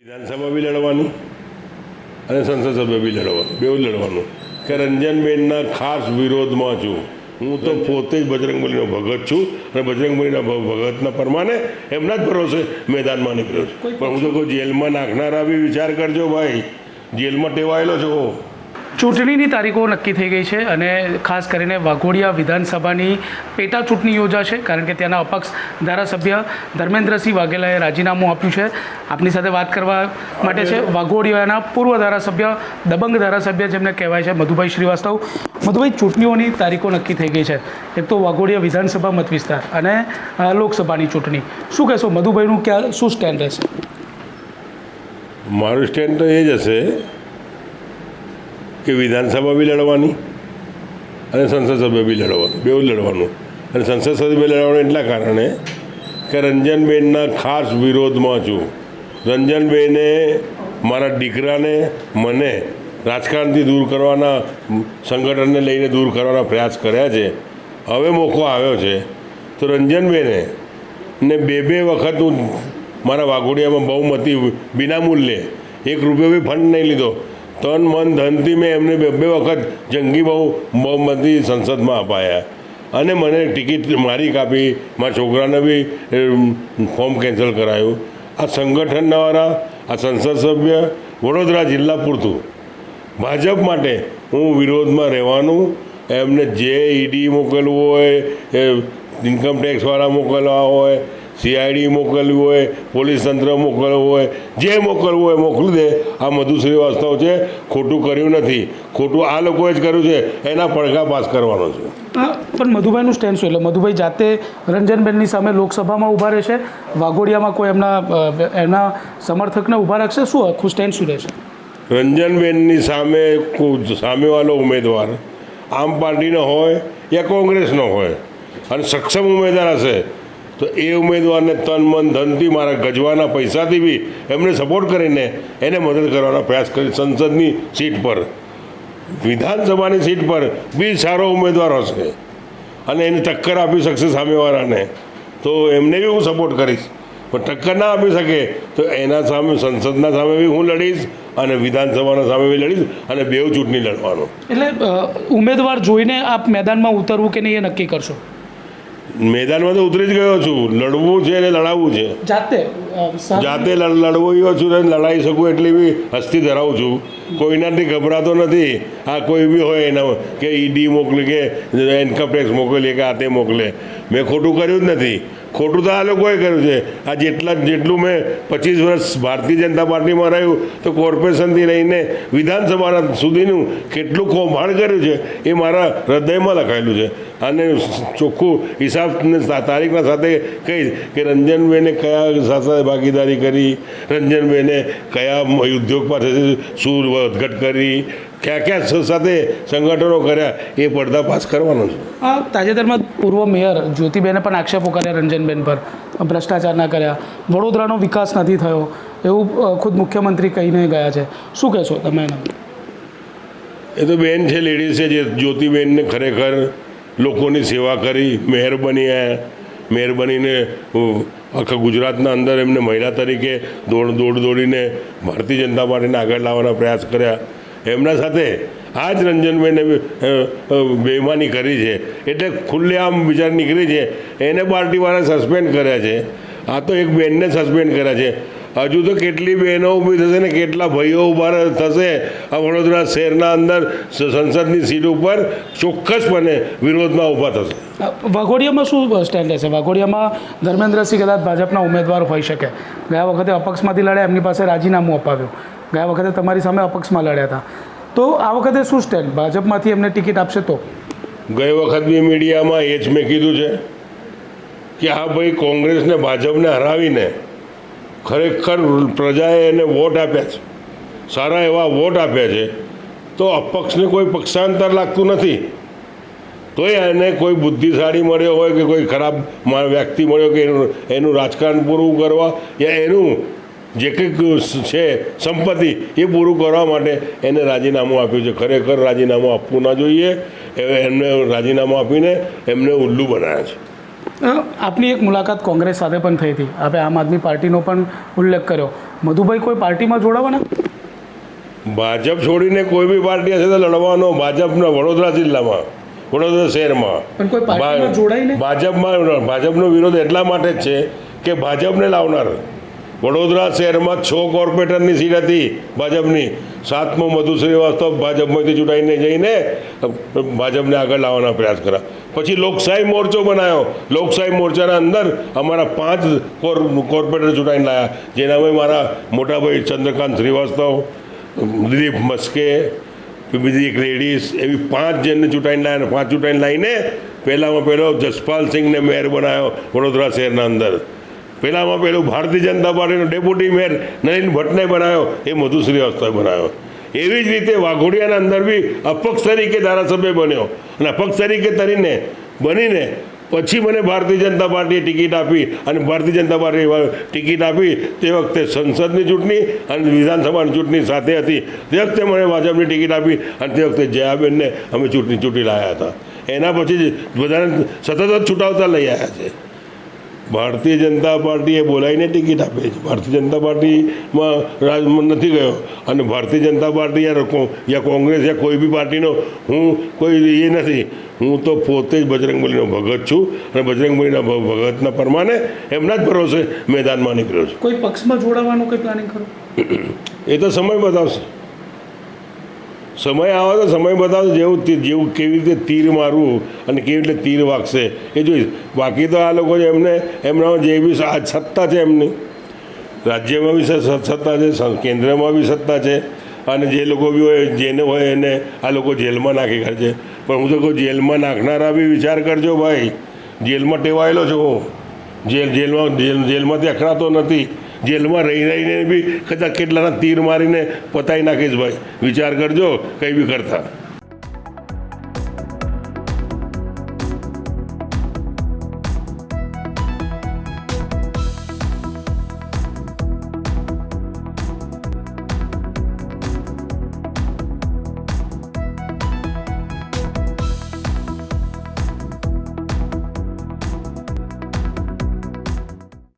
વિધાનસભા બી લડવાની અને સંસદ સભ્ય બી લડવાનું બેઉ લડવાનું. કે રંજનબેનના ખાસ વિરોધમાં છું. હું તો પોતે જ બજરંગબલીનો ભગત છું અને બજરંગબલીના ભગતના પ્રમાણે એમના જ ભરોસે મેદાનમાં નીકળ્યો છું. પણ હું તો કહું જેલમાં નાખનારા બી વિચાર કરજો ભાઈ. જેલમાં ટેવાયેલો છો. ચૂંટણીની તારીખો નક્કી થઈ ગઈ છે અને ખાસ કરીને વાઘોડિયા વિધાનસભાની પેટા ચૂંટણી યોજાશે, કારણ કે ત્યાંના અપક્ષ ધારાસભ્ય ધર્મેન્દ્રસિંહ વાઘેલાએ રાજીનામું આપ્યું છે. આપની સાથે વાત કરવા માટે છે વાઘોડિયાના પૂર્વ ધારાસભ્ય, દબંગ ધારાસભ્ય જેમને કહેવાય છે મધુભાઈ શ્રીવાસ્તવ. મધુભાઈ, ચૂંટણીઓની તારીખો નક્કી થઈ ગઈ છે. એક તો વાઘોડિયા વિધાનસભા મતવિસ્તાર અને લોકસભાની ચૂંટણી. શું કહેશો? મધુભાઈનું ક્યાં, શું સ્ટેન્ડ રહેશે? મારું સ્ટેન્ડ તો એ જ હશે કે વિધાનસભા બી લડવાની અને સંસદ સભ્ય બી લડવાનું બેઉ લડવાનું. અને સંસદ સભ્ય લડવાનું એટલા કારણે કે રંજનબેનના ખાસ વિરોધમાં છું. રંજનબેને મારા દીકરાને મને રાજકારણથી દૂર કરવાના સંગઠનને લઈને દૂર કરવાના પ્રયાસ કર્યા છે. હવે મોકો આવ્યો છે. તો રંજનબેને ને બે બે વખત હું મારા વાઘોડિયામાં બહુમતી વિનામૂલ્યે એક રૂપિયો બી ફંડ નહીં લીધો. તન મન ધનથી મેં એમને બે બે વખત જંગી બહુ બહુમતી સંસદમાં અપાયા. અને મને ટિકિટ મારી કાપી, મારા છોકરાને બી ફોર્મ કેન્સલ કરાયું. આ સંગઠનવાળા, આ સંસદ સભ્ય વડોદરા જિલ્લા પૂરતું. ભાજપ માટે હું વિરોધમાં રહેવાનું, એમને જે ઈડી મોકલવું હોય, એ ઇન્કમટેક્સવાળા મોકલવા હોય સીઆઈડી મોકલવી હોય પોલીસ તંત્ર મોકલવું હોય જે મોકલવું હોય મોકલી દે. આ મધુ શ્રીવાસ્તવ છે ખોટું કર્યું નથી. ખોટું આ લોકોએ જ કર્યું છે એના પડઘા પાસ કરવાનો છે. પણ મધુભાઈનું સ્ટેન્ડ શું? એટલે મધુભાઈ જાતે રંજનબેનની સામે લોકસભામાં ઊભા રહેશે વાઘોડિયામાં કોઈ એમના એના એમના સમર્થકને ઊભા રાખશે? શું આખું સ્ટેન્ડ શું રહેશે? રંજનબેનની સામે સામેવાળો ઉમેદવાર આમ પાર્ટીનો હોય યા કોંગ્રેસનો હોય અને સક્ષમ ઉમેદવાર હશે તો એ ઉમેદવારને તન, મન, ધનથી મારા ગજવાના પૈસાથી બી એમને સપોર્ટ કરીને એને મદદ કરવાનો પ્રયાસ કરી સંસદની સીટ પર. વિધાનસભાની સીટ પર બી સારો ઉમેદવાર હશે અને એને ટક્કર આપી શકશે સામેવાળાને. તો એમને બી હું સપોર્ટ કરીશ. પણ ટક્કર ના આપી શકે તો એના સામે, સંસદના સામે બી હું લડીશ અને વિધાનસભાના સામે બી લડીશ અને બેઉ ચૂંટણી લડવાનો. એટલે ઉમેદવાર જોઈને આપ મેદાનમાં ઉતરવું કે નહીં એ નક્કી કરશો? મેદાનમાં તો ઉતરી જ ગયો છું. લડવું છે અને લડાવવું છે. જાતે જાતે લડવો છું અને લડાઈ શકું એટલી બી હસ્તી ધરાવું છું. કોઈનાથી ગભરાતો નથી. આ કોઈ બી હોય એના કે ઈડી મોકલી કે ઇન્કમ ટેક્સ મોકલીએ કે આ તે મોકલે. મેં ખોટું કર્યું જ નથી. ખોટું તો આ લોકોએ કર્યું છે. આ જેટલા જેટલું મેં પચીસ વર્ષ ભારતીય જનતા પાર્ટીમાં રહ્યું, તો કોર્પોરેશનથી લઈને વિધાનસભાના સુધીનું કેટલું કૌભાંડ કર્યું છે, એ મારા હૃદયમાં લખાયેલું છે. અને ચોખ્ખું હિસાબને તારીખના સાથે કહીશ કે રંજનબેને કયા સાથે ભાગીદારી કરી, રંજનબેને કયા ઉદ્યોગ પાસેથી શું વધઘટ કરી કયા કયા સાથે સંગઠનો કર્યા એ પડદાફાશ કરવાનો છે. તાજેતરમાં પૂર્વ મેયર જ્યોતિબેને પણ આક્ષેપો કર્યા રંજનબેન પર ભ્રષ્ટાચારના કર્યા. વડોદરાનો વિકાસ નથી થયો એવું ખુદ મુખ્યમંત્રી કહીને ગયા છે. શું કહેશો તમે એના એ તો બેન છે લેડીઝ છે જે જ્યોતિબેનને ખરેખર લોકોની સેવા કરી મેયર બની આયા. મેયર બનીને આખા ગુજરાતના અંદર એમને મહિલા તરીકે દોડ દોડ દોડીને ભારતીય જનતા પાર્ટીને આગળ લાવવાના પ્રયાસ કર્યા. એમના સાથે આ જ રંજનભાઈને બેમાની કરી છે. એટલે ખુલ્લેઆમ વિચાર નીકળી છે. એને પાર્ટીવાળા સસ્પેન્ડ કર્યા છે. આ તો એક બેનને સસ્પેન્ડ કર્યા છે. હજુ તો કેટલી બહેનો ઊભી થશે ને કેટલા ભાઈઓ ઊભા થશે? આ વડોદરા શહેરના અંદર સંસદની સીટ ઉપર ચોક્કસપણે વિરોધમાં ઊભા થશે. વાઘોડિયામાં શું સ્ટેન્ડ રહેશે? વાઘોડિયામાં ધર્મેન્દ્રસિંહ કદાચ ભાજપના ઉમેદવાર હોઈ શકે. ગયા વખતે અપક્ષમાંથી લડ્યા, એમની પાસે રાજીનામું અપાવ્યું. ગયા વખતે તમારી સામે અપક્ષમાં લડ્યા હતા. તો આ વખતે શું સ્ટેન્ડ ભાજપમાંથી એમને ટિકિટ આપશે તો? ગઈ વખત બી મીડિયામાં એ જ મેં કીધું છે કે હા ભાઈ, કોંગ્રેસને ભાજપને હરાવીને ખરેખર પ્રજાએ એને વોટ આપ્યા છે, સારા એવા વોટ આપ્યા છે, તો અપક્ષને કોઈ પક્ષાંતર લાગતું નથી. તોય એને કોઈ બુદ્ધિશાળી મળ્યો હોય કે કોઈ ખરાબ વ્યક્તિ મળ્યો કે એનું એનું રાજકારણ પૂરું કરવા, યા એનું જે કંઈક છે સંપત્તિ એ પૂરું કરવા માટે એને રાજીનામું આપ્યું છે. ખરેખર રાજીનામું આપવું ના જોઈએ. એમને રાજીનામું આપીને એમને ઉલ્લુ બનાવ્યા છે. આપની એક મુલાકાત કોંગ્રેસ સાથે પણ થઈ હતી. આપણે આમ આદમી પાર્ટીનો પણ ઉલ્લેખ કર્યો. મધુભાઈ કોઈ પાર્ટીમાં જોડાવાના? ભાજપ છોડીને કોઈ બી પાર્ટી હશે તો લડવાનો ભાજપના વડોદરા જિલ્લામાં વડોદરા શહેરમાં. પણ કોઈ ભાજપમાં ભાજપનો વિરોધ એટલા માટે જ છે કે ભાજપને લાવનાર વડોદરા શહેરમાં છ કોર્પોરેટરની સીટ હતી ભાજપની. સાતમો મધુ શ્રીવાસ્તવ ભાજપમાંથી ચૂંટાઈને જઈને ભાજપને આગળ લાવવાના પ્રયાસ કર્યા. પછી લોકશાહી મોરચો બનાવ્યો. લોકશાહી મોરચાના અંદર અમારા પાંચ કોર, કોર્પોરેટર ચૂંટાઈને લાવ્યા જેનામાં મારા મોટાભાઈ ચંદ્રકાંત શ્રીવાસ્તવ, દિલીપ મસ્કે, બીજી એક લેડીઝ, એવી પાંચ જણને ચૂંટાઈને લાવ્યા પાંચ ચૂંટાઈને લાવીને પહેલામાં પહેલો જસપાલ સિંહને મેયર બનાવ્યો વડોદરા શહેરના અંદર. પહેલામાં પહેલું ભારતીય જનતા પાર્ટીનો ડેપ્યુટી મેયર નરેન્દ્ર ભટ્ટને બનાવ્યો એ મધુ શ્રીવાસ્તવે બનાવ્યો એવી જ રીતે વાઘોડિયાના અંદર બી અપક્ષ તરીકે ધારાસભ્ય બન્યો. અને અપક્ષ તરીકે તરીને બનીને પછી મને ભારતીય જનતા પાર્ટીએ ટિકિટ આપી અને ભારતીય જનતા પાર્ટીએ ટિકિટ આપી. તે વખતે સંસદની ચૂંટણી અને વિધાનસભાની ચૂંટણી સાથે હતી. તે વખતે મને ભાજપની ટિકિટ આપી અને તે વખતે જયાબેનને અમે ચૂંટણી ચૂંટી લાવ્યા હતા. એના પછી જ બધાને સતત જ છૂટાવતા લઈ આવ્યા છે. ભારતીય જનતા પાર્ટીએ બોલાવીને ટિકિટ આપે છે. ભારતીય જનતા પાર્ટીમાં રાજ નથી ગયો. અને ભારતીય જનતા પાર્ટી યા યા કોંગ્રેસ યા કોઈ બી પાર્ટીનો હું કોઈ એ નથી. હું તો પોતે જ બજરંગબલીનો ભગત છું અને બજરંગબલીના ભગતના પ્રમાણે એમના જ ભરોસે મેદાનમાં નીકળ્યો છું. કોઈ પક્ષમાં જોડાવાનું કંઈ પ્લાનિંગ કરો એ તો સમય બતાવશે. સમય આવે તો સમય બતાવશે જેવું જેવું કેવી રીતે તીર મારવું અને કેવી રીતે તીર વાગશે, એ જોઈશ. બાકી તો આ લોકો એમને એમના જે બી આ સત્તા છે એમની. રાજ્યમાં બી સત્તા છે કેન્દ્રમાં બી સત્તા છે, અને જે લોકો બી હોય, જેને હોય એને આ લોકો જેલમાં નાખી કરે છે. પણ હું તો કહું, જેલમાં નાખનારા બી વિચાર કરજો ભાઈ. જેલમાં ટેવાયેલો છું હું. જેલ, જેલમાં, જેલ, જેલમાંથી અકળાતો નથી. જેલમાં રહી રહીને બી કદાચ કેટલાના તીર મારીને પતાવી નાખીશ ભાઈ. વિચાર કરજો, કંઈ બી કરતા.